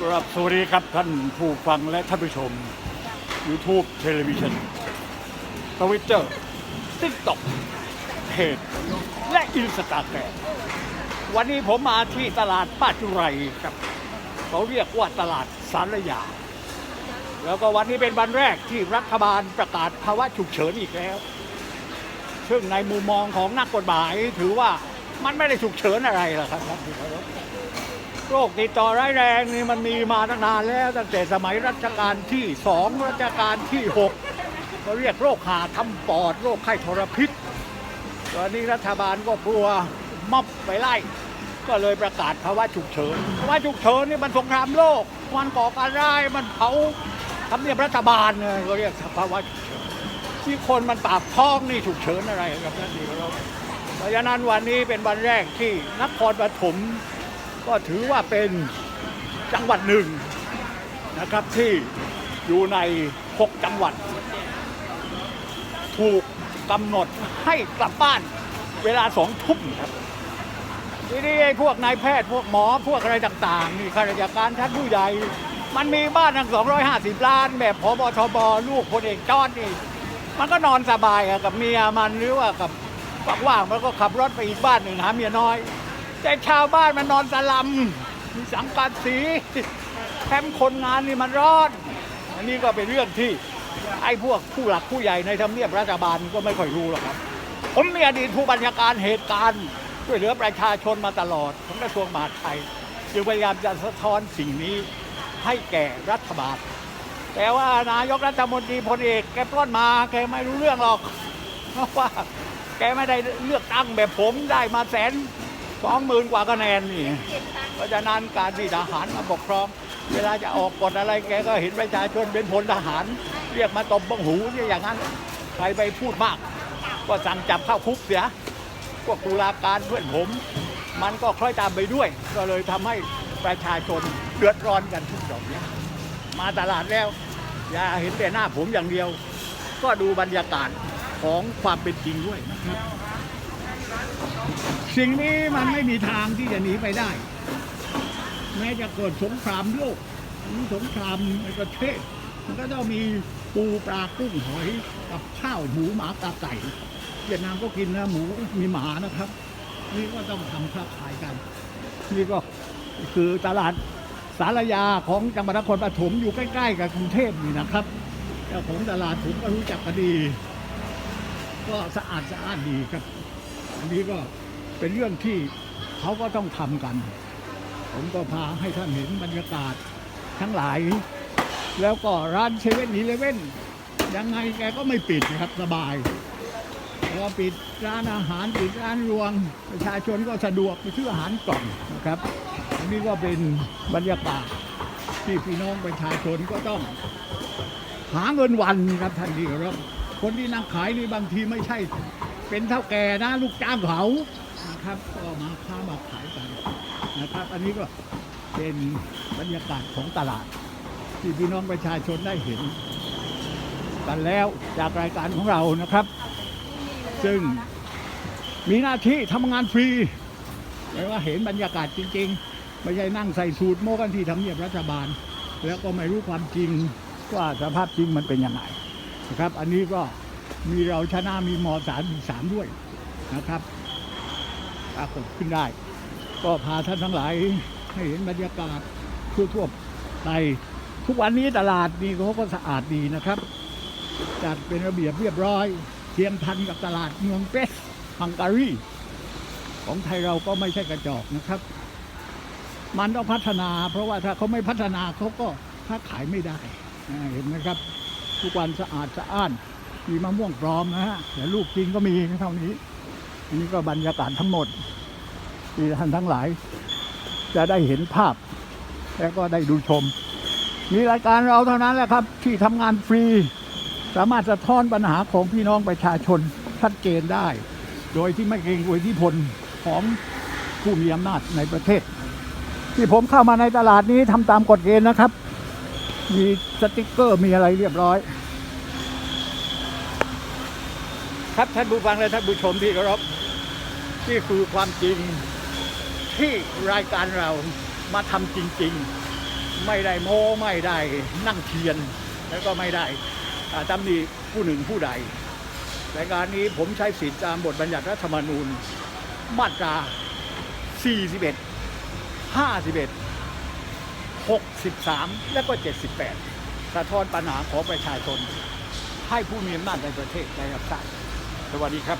ครับสวัสดีครับท่านผู้ฟังและท่านผู้ชม YouTube เทเลวิชันทวิตเตอร์ติ๊กต็อกเพจและอินสตาแกรมวันนี้ผมมาที่ตลาดป้าจุไรครับ เขาเรียกว่าตลาดสารยา แล้วก็วันนี้เป็นวันแรกที่รัฐบาลประกาศภาวะฉุกเฉินอีกแล้ว ซึ่งในมุมมองของนักกฎหมายถือว่ามันไม่ได้ฉุกเฉินอะไรหรอกครับ โรคติดต่อร้ายแรงนี่มันมีมาตั้งนานแล้วตั้งแต่สมัยรัชกาลที่สองรัชกาลที่หกเขาเรียกโรคหาทำปอด โรคไข้ทรพิษ ตอนนี้รัฐบาลก็กลัวม็อบไปไล่ ก็เลยประกาศภาวะฉุกเฉินภาวะฉุกเฉินนี่มันสงครามโลกมันก่อการร้ายมันเผาทำเนียบรัฐบาลไงเขาเรียกภาวะฉุกเฉินที่คนมันปากท้องนี่ฉุกเฉินอะไรครับท่นดีครับเพราะฉะนั้นวันนี้เป็นวันแรกที่นครปฐม ก็ถือว่าเป็นจังหวัดหนึ่งนะครับที่อยู่ใน 6 จังหวัด ถูกกำหนดให้กลับบ้านเวลาสองทุ่มครับทีนี้ไอ้พวกนายแพทย์พวกหมอพวกอะไรต่างๆนี่ข้าราชการชั้นผู้ใหญ่ มันมีบ้านทั้ง 250 ล้าน แบบพบทบลูกพลเอกจอดนี่ มันก็นอนสบายกับเมียมันหรือว่ากับว่างๆมันก็ขับรถไปอีกบ้านหนึ่งหาเมียน้อย แต่ชาวบ้านมันนอนสลัมมีสังกัดสีแคมป์คนงานนี่มันรอนอันนี้ก็เป็นเรื่องที่ไอ้พวกผู้หลักผู้ใหญ่ในทำเนียบรัฐบาลก็ไม่ค่อยรู้หรอกครับ ผมมีอดีตผู้บัญชาการเหตุการณ์ช่วยเหลือประชาชนมาตลอดของกระทรวงมหาดไทยจึงพยายามจะสะท้อนสิ่งนี้ให้แก่รัฐบาล แต่ว่านายกรัฐมนตรีพลเอกแกปล้นมาแกไม่รู้เรื่องหรอกเพราะว่าแกไม่ได้เลือกตั้งแบบผมได้มาแสน สองหมื่นกว่าคะแนนนี่เพราะฉะนั้นการที่ทหารมาปกครอง เวลาจะออกกฎอะไรแกก็เห็นประชาชนเป็นพลทหาร เรียกมาตบบังหูนี่อย่างนั้นใครไปพูดมาก ก็สั่งจับเข้าคุกเสียพวกตุลาการเพื่อนผม มันก็คล้อยตามไปด้วย ก็เลยทำให้ประชาชนเดือดร้อนกันทุกดอกเนี้ยมาตลาดแล้ว อย่าเห็นแต่หน้าผมอย่างเดียว ก็ดูบรรยากาศของความเป็นจริงด้วยนะครับ สิ่งนี้มันไม่มีทางที่จะหนีไปได้ แม้จะเกิดสงครามโลกสงครามในประเทศ มันก็ต้องมีปูปลากุ้งหอยกับข้าวหมูหมากาไก่เวียดนามก็กินนะหมูมีหมานะครับ นี่ก็ต้องทำค้าขายกัน นี่ก็คือตลาดสารยาของจังหวัดนครปฐมอยู่ใกล้ ๆ กับกรุงเทพนี่นะครับเจ้าของตลาดผมก็รู้จักกันดี ก็สะอาดสะอาดดีครับ อันนี้ก็เป็นเรื่องที่เขาก็ต้องทำกัน ผมก็พาให้ท่านเห็นบรรยากาศทั้งหลาย แล้วก็ร้านเซเว่นอีเลเว่นยังไงแกก็ไม่ปิดนะครับสบายพอปิดร้านอาหารปิดร้านรวง ประชาชนก็สะดวกไปซื้ออาหารกล่องนะครับ อันนี้ก็เป็นบรรยากาศที่พี่น้องประชาชนก็ต้อง หาเงินวันครับท่านที่คารพคนที่นั่งขายนี่บางทีไม่ใช่ เป็นเท่าแก่นะลูกจ้างเขานะครับก็มาค้ามาขายกันนะครับ อันนี้ก็เป็นบรรยากาศของตลาด ที่พี่น้องประชาชนได้เห็น กันแล้วจากรายการของเรานะครับ ซึ่งมีหน้าที่ทำงานฟรีแปลว่าเห็นบรรยากาศจริง ๆ ไม่ใช่นั่งใส่สูตรโม้กันที่ทำเนียบรัฐบาล แล้วก็ไม่รู้ความจริงว่าสภาพจริงมันเป็นยังไงนะครับ อันนี้ก็ มีเราชนะมีมสามมีสามด้วยนะครับปรากฏขึ้นได้ ก็พาท่านทั้งหลายให้เห็นบรรยากาศทั่วๆไปทุกวันนี้ตลาดนี่เขาก็สะอาดดีนะครับ จัดเป็นระเบียบเรียบร้อยเทียมทันกับตลาดเมืองเปสฮังการีของไทยเราก็ไม่ใช่กระจอกนะครับ มันต้องพัฒนา เพราะว่าถ้าเขาไม่พัฒนาเขาก็ค้าขายไม่ได้เห็นไหมครับ ทุกวันสะอาดสะอ้าน มีมะม่วงปลอมนะฮะแต่ลูกจริงก็มีเท่านี้อันนี้ก็บรรยากาศทั้งหมดที่ท่านทั้งหลาย จะได้เห็นภาพ แล้วก็ได้ดูชม มีรายการเราเท่านั้นแหละครับ ที่ทำงานฟรี สามารถสะท้อนปัญหาของพี่น้องประชาชนชัดเจนได้ โดยที่ไม่เกรงกลัวอิทธิพลของผู้มีอำนาจในประเทศ ที่ผมเข้ามาในตลาดนี้ทำตามกฎเกณฑ์นะครับ มีสติกเกอร์มีอะไรเรียบร้อย ครับท่านผู้ฟังและท่านผู้ชมที่เคารพนี่คือความจริงที่รายการเรามาทำจริง ๆ ไม่ได้โม้ไม่ได้นั่งเทียน แล้วก็ไม่ได้ตำหนิผู้หนึ่งผู้ใดรายการนี้ผมใช้สิทธิตามบทบัญญัติรัฐธรรมนูญ มาตรา 41 51 63 และก็ 78 สะท้อนปัญหาของประชาชน ให้ผู้มีอำนาจในประเทศได้รับทราบ สวัสดีครับ